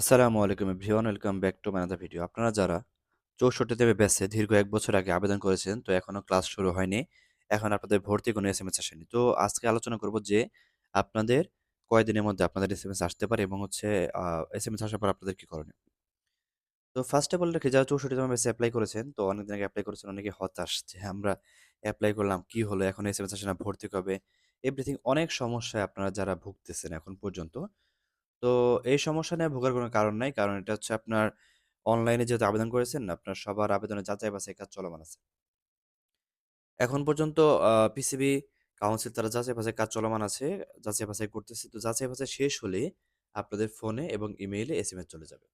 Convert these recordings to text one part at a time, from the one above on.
আসসালামু আলাইকুম everyone, welcome back to my another video আপনারা যারা চৌষট্টিতে ব্যাচে দীর্ঘ এক বছর আগে আবেদন করেছেন, তো এখনও ক্লাস শুরু হয়নি, এখন আপনাদের ভর্তি কোনো এস এম এস আসেনি। তো আজকে আলোচনা করব যে আপনাদের কয়দিনের মধ্যে আপনাদের এস এম এস আসতে পারে এবং হচ্ছে এস এম এস আসার পর আপনাদের কি করণীয়? তো ফার্স্ট অফ অল রেখে যারা চৌষট্টিতম ব্যাচে অ্যাপ্লাই করেছেন, তো অনেকদিন আগে অ্যাপ্লাই করেছেন, অনেকে হতাশ যে আমরা অ্যাপ্লাই করলাম, কি হলো, এখন এস এম এস আসে না, ভর্তি কবে? এভরিথিং অনেক সমস্যায় আপনারা যারা ভুগতেছেন এখন পর্যন্ত তো এই সমস্যা নিয়ে ভোগার কোনো কারণ নাই। কারণ এটা হচ্ছে আপনার অনলাইনে যেহেতু আবেদন করেছেন, আপনার সবার আবেদনের যাচাই-বাছাই কাজ চলমান আছে। এখন পর্যন্ত পিসিবি কাউন্সিল তারা যাচাই-বাছাই কাজ চলমান আছে। যাচাই-বাছাই করতেছে। তো যাচাই-বাছাই শেষ হলে আপনাদের ফোনে এবং ইমেইলে এসএমএস চলে যাবে।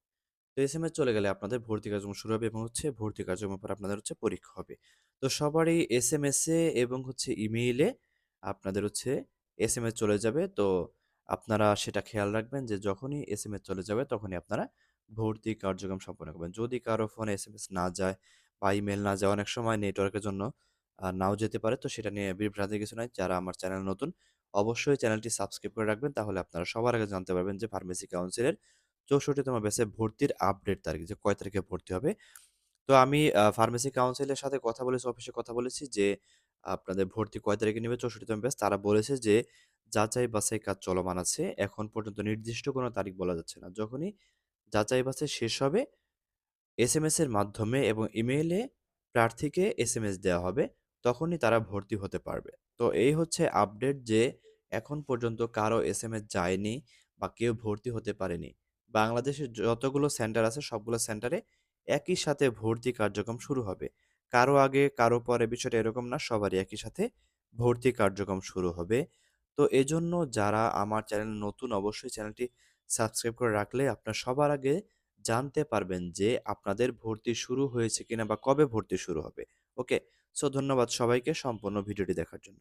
তো এসএমএস চলে গেলে আপনাদের ভর্তি কার্যক্রম শুরু হবে এবং হচ্ছে ভর্তি কার্যক্রমের পর আপনাদের হচ্ছে পরীক্ষা হবে। তো সবারই এস এসএমএসে এবং হচ্ছে ইমেইলে আপনাদের হচ্ছে এস চলে যাবে। তো আপনারা সেটা খেয়াল রাখবেন যে যখনই এস এম এস চলে যাবে তখনই আপনারা ভর্তি কার্যক্রম সম্পন্ন করবেন। যদি কারও ফোনে এস এম এস না যায় বা ইমেল না যায় অনেক সময় নেটওয়ার্কের জন্য নাও যেতে পারে। তো সেটা নিয়ে বিভ্রান্তির কিছু নাই। যারা আমার চ্যানেল নতুন অবশ্যই চ্যানেলটি সাবস্ক্রাইব করে রাখবেন। তাহলে আপনারা সবার আগে জানতে পারবেন যে ফার্মেসি কাউন্সিলের 64তম ব্যাচে ভর্তির আপডেট তারিখ যে কয় তারিখে ভর্তি হবে। তো আমি ফার্মেসি কাউন্সিলের সাথে কথা বলেছি, অফিসে কথা বলেছি যে আপনাদের ভর্তি কয় তারিখে নিবে 64তম ব্যাচ। তারা বলেছে যে যাচাই বাছাই কাজ চলমান আছে। এখন পর্যন্ত নির্দিষ্ট কোনো তারিখ বলা যাচ্ছে না। যখনই যাচাই বাছাই শেষ হবে এসএমএস এর মাধ্যমে এবং ইমেইলে প্রার্থীকে এসএমএস দেওয়া হবে। তখনই তারা ভর্তি হতে পারবে। তো এই হচ্ছে আপডেট যে এখন পর্যন্ত কারও এস এসএমএস যায়নি বা কেউ ভর্তি হতে পারেনি। বাংলাদেশের যতগুলো সেন্টার আছে, সবগুলো সেন্টারে একই সাথে ভর্তি কার্যক্রম শুরু হবে। কারও আগে, কারও পরে বিষয়টা এরকম না, সবারই একই সাথে ভর্তি কার্যক্রম শুরু হবে। তো এজন্য যারা আমার চ্যানেল নতুন অবশ্যই চ্যানেলটি সাবস্ক্রাইব করে রাখলে আপনার সবার আগে জানতে পারবেন যে আপনাদের ভর্তি শুরু হয়েছে কিনা বা কবে ভর্তি শুরু হবে। ওকে? সো ধন্যবাদ সবাইকে সম্পূর্ণ ভিডিওটি দেখার জন্য।